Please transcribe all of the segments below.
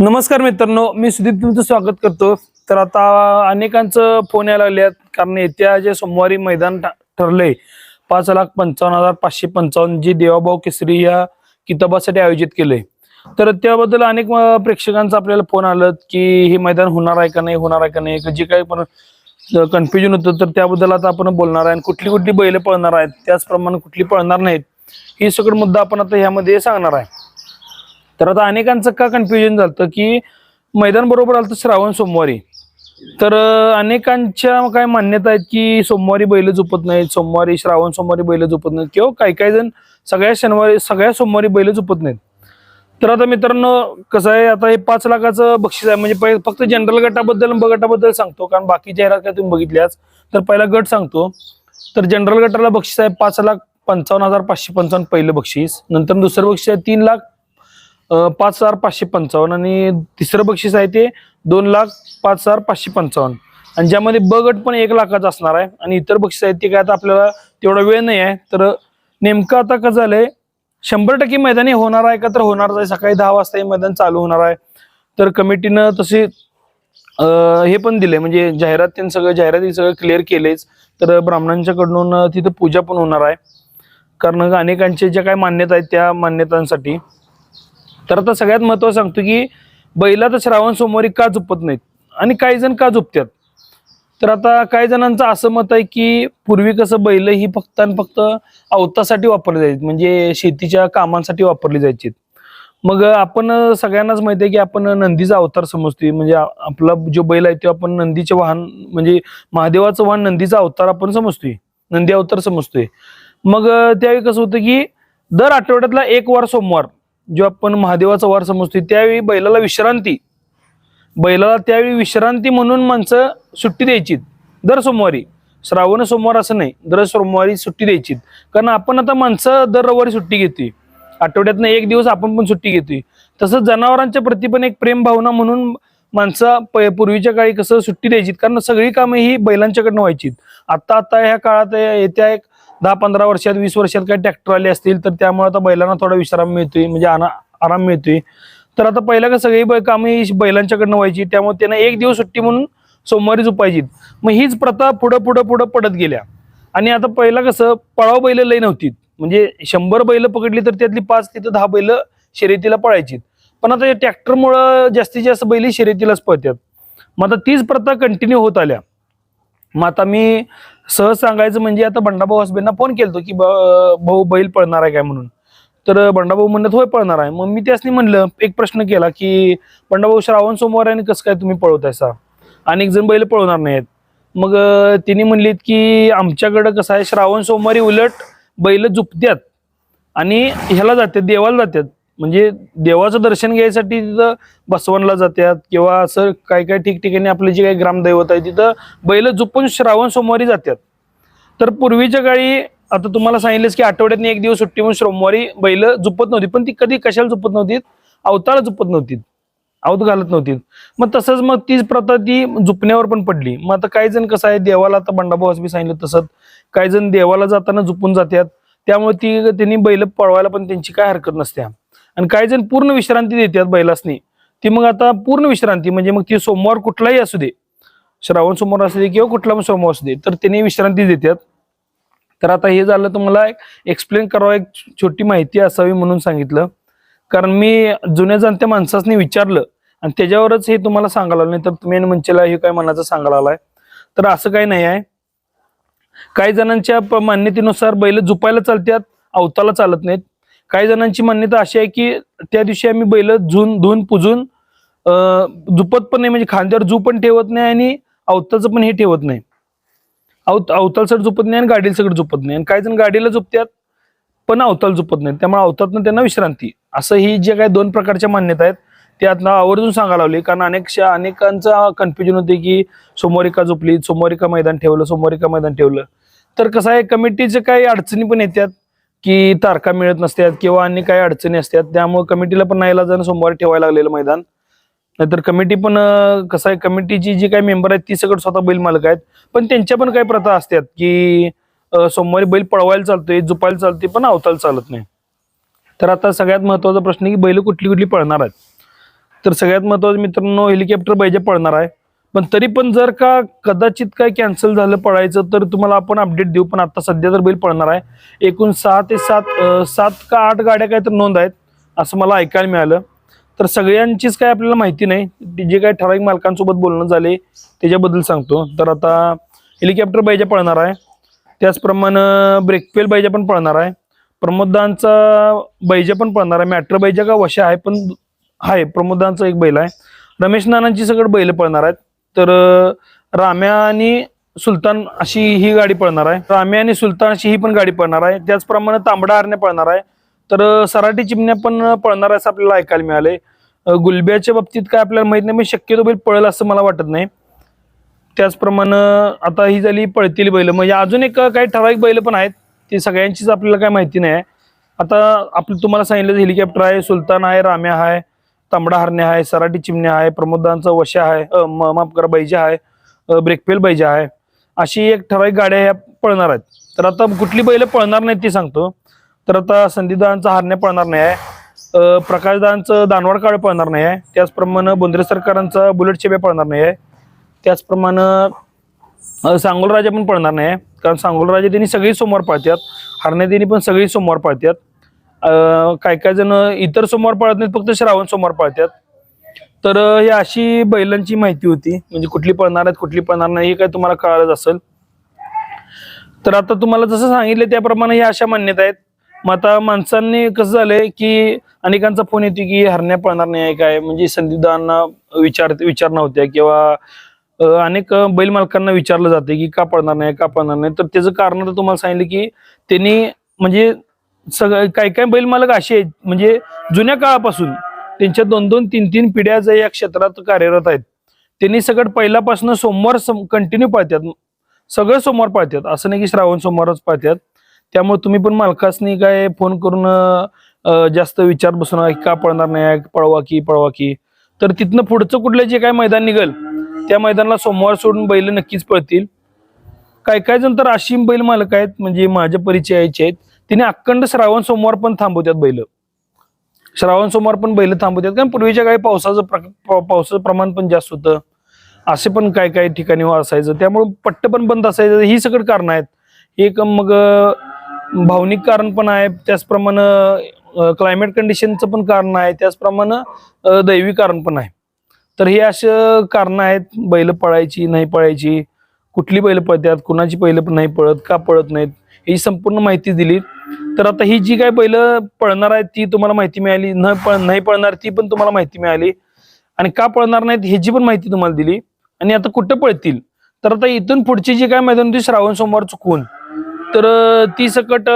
नमस्कार मित्रांनो मी सुदीप तुमचं स्वागत करतो. तर आता अनेकांचं फोन यायला लागले आहेत कारण येत्या जे सोमवारी मैदान ठ- ठरलंय पाच लाख पंचावन्न हजार पाचशे पंचावन्न जी देवाभाऊ केसरी या किताबासाठी आयोजित केलंय. तर त्याबद्दल अनेक प्रेक्षकांचं आपल्याला फोन आलं की हे मैदान होणार आहे का नाही होणार आहे का नाही जे काही पण कन्फ्युजन होतं तर त्याबद्दल आता आपण बोलणार आहे. आणि कुठली कुठली बैल पळणार आहेत त्याचप्रमाणे कुठली पळणार नाहीत ही सगळं मुद्दा आपण आता ह्यामध्ये सांगणार आहे. तर आता अनेकांचं का कन्फ्युजन झालं की मैदान बरोबर आलं तर श्रावण सोमवारी. तर अनेकांच्या काय मान्यता आहेत की सोमवारी बैल झोपत नाहीत सोमवारी श्रावण सोमवारी बैल झोपत नाहीत किंवा काही काही जण सगळ्या शनिवारी सगळ्या सोमवारी बैल झोपत नाहीत. तर आता मित्रांनो कसं आहे आता हे पाच लाखाचं बक्षीस आहे म्हणजे पहि- फक्त जनरल गटाबद्दल ब गटाबद्दल सांगतो कारण बाकी जाहिरात काय तुम्ही बघितल्याच तर पहिला गट सांगतो. तर जनरल गटाला बक्षीस आहे पाच लाख पंचावन्न हजार पाचशे पंचावन्न पहिलं बक्षीस. नंतर दुसरं बक्षीस आहे तीन लाख पाच हजार पाचशे पंचावन्न आणि तिसरं बक्षीस आहे ते दोन लाख पाच हजार पाचशे पंचावन्न. आणि ज्यामध्ये ब गट पण एक लाखाचा असणार आहे आणि इतर बक्षीस आहेत ते काय आता आपल्याला तेवढा वेळ नाही आहे. तर नेमकं आता कसं झालंय शंभर टक्के मैदानी होणार आहे का? तर होणारच आहे. सकाळी दहा वाजता हे मैदान चालू होणार आहे. तर कमिटीनं तसे हे पण दिले म्हणजे जाहिरात त्यांनी सगळं जाहिराती सगळं क्लिअर केलेच. तर ब्राह्मणांच्याकडून तिथं पूजा पण होणार आहे. कारण अनेकांचे ज्या काही मान्यता आहेत त्या मान्यतांसाठी तर आता सगळ्यात महत्वाचं सांगतो की बैला तर श्रावण सोमवारी का झोपत नाहीत? आणि काही जण का झोपतात तर आता काही जणांचं असं मत आहे की पूर्वी कसं बैल ही फक्त आणि फक्त अवतासाठी वापरली जायची म्हणजे शेतीच्या कामांसाठी वापरली जायची. मग आपण सगळ्यांनाच माहिती आहे की आपण नंदीचा अवतार समजतोय म्हणजे आपला जो बैल आहे तो आपण नंदीचे वाहन म्हणजे महादेवाचं वाहन नंदीचा अवतार आपण समजतोय नंदी अवतार समजतोय. मग त्यावेळी कसं होतं की दर आठवड्यातला एक वार सोमवार जो आपण महादेवाचा वार समजतोय त्यावेळी बैलाला विश्रांती. बैलाला त्यावेळी विश्रांती म्हणून माणसं सुट्टी द्यायची दर सोमवारी. श्रावण सोमवार असं नाही. दर सोमवारी सुट्टी द्यायची कारण आपण आता माणसं दर रविवारी सुट्टी घेतोय. आठवड्यातनं एक दिवस आपण पण सुट्टी घेतोय. तसंच जनावरांच्या प्रती पण एक प्रेम भावना म्हणून माणसं प- पूर्वीच्या काळी कसं सुट्टी द्यायची कारण सगळी कामं ही बैलांच्याकडनं व्हायची आता आता ह्या काळात येत्या एक दहा पंधरा वर्षात वीस वर्षात काही ट्रॅक्टर आले असतील तर त्यामुळे आता बैलांना थोडा विश्राम मिळतोय म्हणजे आराम मिळतोय. तर आता पहिला का सगळी बै- कामं ही बैलांच्याकडनं व्हायची त्यामुळे त्यांना एक दिवस सुट्टी म्हणून सोमवारी झोपायची मग हीच प्रथा पुढं पुढं पुढं पडत गेल्या. आणि आता पहिला कसं पळाव बैल लई नव्हती म्हणजे शंभर बैल पकडली तर त्यातली पाच तिथं दहा बैल शर्यतीला पळायची पण आता या ट्रॅक्टरमुळं जास्तीत जास्त बैल शर्यतीलाच पळतात मग आता तीच प्रथा कंटिन्यू होत आल्या. मग आता मी सहज सांगायचं म्हणजे आता बंडाभाऊ हसबेंना फोन केलतो की ब- भाऊ बैल पळणार आहे काय म्हणून? तर बंडाभाऊ म्हणत होय पळणार आहे. मग मी त्यासनी म्हणलं एक प्रश्न केला की बंडाभाऊ श्रावण सोमवार आहे आणि कसं काय तुम्ही पळवतायसा? अनेक जण बैल पळवणार नाहीत. मग तिने म्हणलीत की आमच्याकडं कसं आहे श्रावण सोमवारी उलट बैल झुपत्यात आणि ह्याला जातात देवाला जातात म्हणजे देवाचं दर्शन घ्यायसाठी तिथं बसवणला जातात किंवा असं काय काय ठिकठिकाणी आपले जे काही ग्रामदैवत आहे तिथं बैल झुपून श्रावण सोमवारी जातात तर पूर्वीच्या काळी आता तुम्हाला सांगितलंच की आठवड्यात एक दिवस सुट्टी म्हणून सोमवारी बैल झुपत नव्हती पण ती कधी कशाला झुपत नव्हती अवताळा झुपत नव्हती आवत घालत नव्हती मग तसंच मग तीच प्रथा ती झुपण्यावर पण पडली. मग आता काही जण कसं आहे देवाला आता बंडाभाऊ मी सांगितलं तसंच काही जण देवाला जाताना झुपून जातात त्यामुळे ती त्यांनी बैल पळवायला पण त्यांची काय हरकत नसते आणि काही जण पूर्ण विश्रांती देतात बैलासनी. ती मग आता पूर्ण विश्रांती म्हणजे मग ती सोमवार कुठलाही असू दे श्रावण सोमवार असू दे किंवा कुठला पण सोमवार असू दे तर त्यांनी विश्रांती देतात. तर आता हे झालं तुम्हाला एक एक्सप्लेन करावं एक छोटी माहिती असावी म्हणून सांगितलं. कारण मी जुन्या जाणत्या माणसासनी विचारलं आणि त्याच्यावरच हे तुम्हाला सांगायला आलं नाही तर तुम्ही म्हणचेला हे काय मनाचं सांगायला आलाय? तर असं काही नाही आहे. काही जणांच्या मान्यतेनुसार बैल झुपायला चालतात अवताला चालत नाहीत. काही जणांची मान्यता अशी आहे की त्या दिवशी आम्ही बैल झुन धुवून पुजून झुपत पण नाही म्हणजे खांद्यावर झू पण ठेवत नाही आणि अवताचं पण हे ठेवत नाही. अवत अवताल सगळं झोपत नाही आणि गाडीला सगळं झोपत नाही. आणि काही जण गाडीला झोपतात पण अवताल झोपत नाही. त्यामुळे अवतातनं त्यांना विश्रांती. असं ही जे काही दोन प्रकारच्या मान्यता आहेत ते आता आवर्जून सांगायला लावली. कारण अनेकशा अनेकांचा कन्फ्युजन होते की सोमवारी का झोपली सोमवारी का मैदान ठेवलं सोमवारी का मैदान ठेवलं. तर कसं आहे कमिटीचे काही अडचणी पण येतात. की तारखा मिळत नसतात किंवा अन्य काही अडचणी असतात त्यामुळे कमिटीला पण नाही जाणं सोमवारी ठेवायला लागलेलं मैदान. नाहीतर कमिटी पण कसं आहे कमिटीची जी काही मेंबर आहेत ती सगळं स्वतः बैल मालक आहेत. पण त्यांच्या पण काही प्रथा असतात की सोमवारी बैल पळवायला चालतोय झुपायला चालते पण अवताला चालत नाही. तर आता सगळ्यात महत्त्वाचा प्रश्न आहे की बैल कुठली कुठली पळणार आहेत? तर सगळ्यात महत्वाचं मित्रांनो हेलिकॉप्टर पाहिजे पळणार आहे. पण तरी पण जर का कदाचित काय कॅन्सल झालं पळायचं तर तुम्हाला आपण अपडेट देऊ. पण आता सध्या तर बैल पळणार आहे. एकूण सहा ते सात सात का आठ गाड्या काय तर नोंद आहेत असं मला ऐकायला मिळालं. तर सगळ्यांचीच काय आपल्याला माहिती नाही. ते जे काय ठराविक मालकांसोबत बोलणं झाले त्याच्याबद्दल सांगतो. तर आता हेलिकॉप्टर बैजा पळणार आहे. त्याचप्रमाणे ब्रेकफेल बैजा पण पळणार आहे. प्रमोदांचा बैजा पण पळणार आहे. मॅट्र बैजा का वशा आहे पण आहे. प्रमोदांचा एक बैल आहे. रमेश नानांची सगळं बैल पळणार आहेत. तर राम्या आणि सुलतान अशी ही गाडी पळणार आहे. राम्या आणि सुलतान अशी ही पण गाडी पळणार आहे. त्याचप्रमाणे तांबडा आरण्या पळणार आहे. तर सराठी सराटी चिमण्या पण पळणार आहे असं आपल्याला ऐकायला मिळाले गुलब्याच्या बाबतीत काय आपल्याला माहीत नाही पण शक्यतो बैल पळेल असं मला वाटत नाही. त्याचप्रमाणे आता ही झाली पळतील बैल. म्हणजे अजून एक काही ठराविक बैल पण आहेत. ती सगळ्यांचीच आपल्याला काय माहिती नाही. आहे आता आपलं तुम्हाला सांगितलं हेलिकॉप्टर आहे सुलतान आहे राम्या आहे. तांबडा हरणे आहे सराटी चिमण्या आहे प्रमोदांचा वशा आहे म- माफ करा बैजा आहे ब्रेकफेल बैजा आहे. अशी एक ठराविक गाड्या ह्या पळणार आहेत. तर आता कुठली बैल पळणार नाहीत ती सांगतो. तर आता संदीपदांचा हरण्या पळणार नाही आहे. अ, प्रकाशदांचं दानवाड काळ पळणार नाही आहे. त्याचप्रमाणे बोंद्रे सरकारांचा बुलेट चेबे पळणार नाही आहे. त्याचप्रमाणे सांगोलराजा पण पळणार नाही आहे. कारण सांगोलराजा त्यांनी सगळी सोमवार पाळतात. हरणे त्यांनी पण सगळी सोमवार पाळतात. काय काय जण इतर सोमवार पाळत नाहीत फक्त श्रावण सोमवार पाळतात. तर हे ही अशी बैलांची माहिती होती म्हणजे कुठली पळणार आहेत कुठली पळणार नाही हे काय तुम्हाला कळालंच असेल. तर आता तुम्हाला जसं सांगितलं त्याप्रमाणे ह्या अशा मान्यता आहेत. मग आता माणसांनी कसं झालंय की अनेकांचा फोन येतो की हरण्या पळणार नाही आहे काय? म्हणजे संदिग्धांना विचार विचार नव्हत्या किंवा अनेक बैल मालकांना विचारलं जाते की का पळणार नाही का पळणार नाही? तर त्याचं कारण तर तुम्हाला सांगितलं की त्यांनी म्हणजे सगळं काही काही बैल मालक असे आहेत. म्हणजे जुन्या काळापासून त्यांच्या दोन दोन तीन तीन पिढ्या ज्या या क्षेत्रात कार्यरत आहेत त्यांनी सगळं पहिल्यापासून सोमवार कंटिन्यू पाळतात. सगळं सोमवार पाळतात. असं नाही की श्रावण सोमवारच पाळतात. त्यामुळे तुम्ही पण मालकासनी काय फोन करून जास्त विचार बसू का पळणार नाही पळवा की पळवा की. तर तिथनं पुढचं कुठलं जे काय मैदान निघल त्या मैदानाला सोमवार सोडून बैल नक्कीच पळतील. काय काय जण तर अशी बैल मालक आहेत म्हणजे माझ्या परिचयाचे आहेत. तिने अखंड श्रावण सोमवार पण थांबवतात बैल. श्रावण सोमवार पण बैल थांबवतात कारण पूर्वीच्या काही पावसाचं प्र- पावसाचं प्रमाण पण जास्त होतं. असे पण काय काय ठिकाणी हो असायचं. त्यामुळे पट्ट पण बंद असायचं. ही सगळं कारण आहेत. एक मग भावनिक कारण पण आहे. त्याचप्रमाणे क्लायमेट कंडिशनचं पण कारण आहे. त्याचप्रमाणे दैवी कारण पण आहे. तर हे असे कारण आहेत. बैल पळायची नाही पळायची. कुठली बैल पळतात कुणाची बैल नाही पळत का पळत नाहीत ही संपूर्ण माहिती दिली. तर आता ही जी काय बैल पळणार आहेत ती तुम्हाला माहिती मिळाली. न पळ नाही पळणार ती पण तुम्हाला माहिती मिळाली. आणि का पळणार नाहीत ह्याची पण माहिती तुम्हाला दिली. आणि आता कुठं पळतील? तर आता इथून पुढची जी काय मैदान होती श्रावण सोमवार चुकून तर ती सकट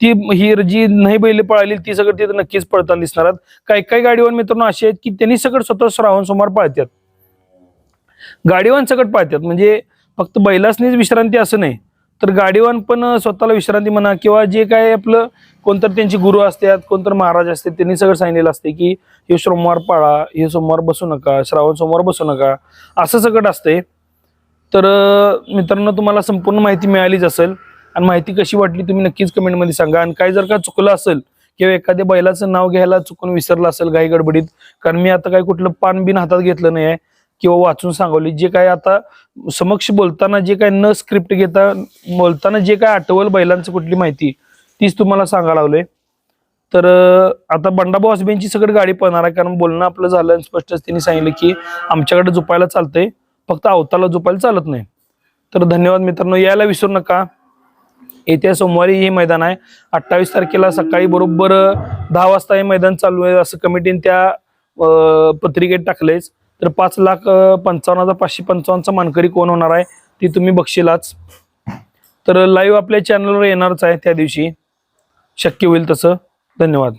ती ही जी नाही बैल पळाली ती सगळं तिथं नक्कीच पळताना दिसणार आहेत. काही काही गाडीवर मित्रांनो असे आहेत की त्यांनी सगळं स्वतः श्रावण सोमवार पाळतात. गाडीवान सगळं पाळतात. म्हणजे फक्त बैलासनीच विश्रांती असं नाही तर गाडीवान पण स्वतःला विश्रांती म्हणा किंवा जे काय आपलं कोणतर त्यांचे गुरु असतात कोणतर महाराज असतात त्यांनी सगळं सांगितलेलं असते की हे सोमवार पाळा हे सोमवार बसू नका श्रावण सोमवार बसू नका असं सगळं असते तर मित्रांनो तुम्हाला संपूर्ण माहिती मिळालीच असेल आणि माहिती कशी वाटली तुम्ही नक्कीच कमेंटमध्ये सांगा आणि काय जर का चुकलं असेल किंवा एखाद्या बैलाचं नाव घ्यायला चुकून विसरलं असेल घाई गडबडीत कारण मी आता काही कुठलं पान बिन हातात घेतलं नाही आहे किंवा वाचून सांगवली. जे काय आता समक्ष बोलताना जे काय न स्क्रिप्ट घेता बोलताना जे काय आठवल बैलांचं कुठली माहिती तीच तुम्हाला सांगायला लावलंय तर आता बंडाभाऊ हसबेंची सगळं गाडी पळणार आहे. कारण बोलणं आपलं झालं स्पष्टच त्यांनी सांगितलं की आमच्याकडे झोपायला चालतंय. फक्त अवताला झोपायला चालत नाही. तर धन्यवाद मित्रांनो. यायला विसरू नका. येत्या सोमवारी हे मैदान आहे. अठ्ठावीस तारखेला सकाळी बरोबर दहा वाजता हे मैदान चालू आहे असं कमिटीने त्या पत्रिकेत टाकलंयच. तर पाच लाख पंचावन्न हजार पाचशे पंचावन्नचा मानकरी कोण होणार आहे ती तुम्ही बघशीलाच. तर लाईव्ह आपल्या चॅनलवर येणारच आहे त्या दिवशी. शक्य होईल तसं. धन्यवाद.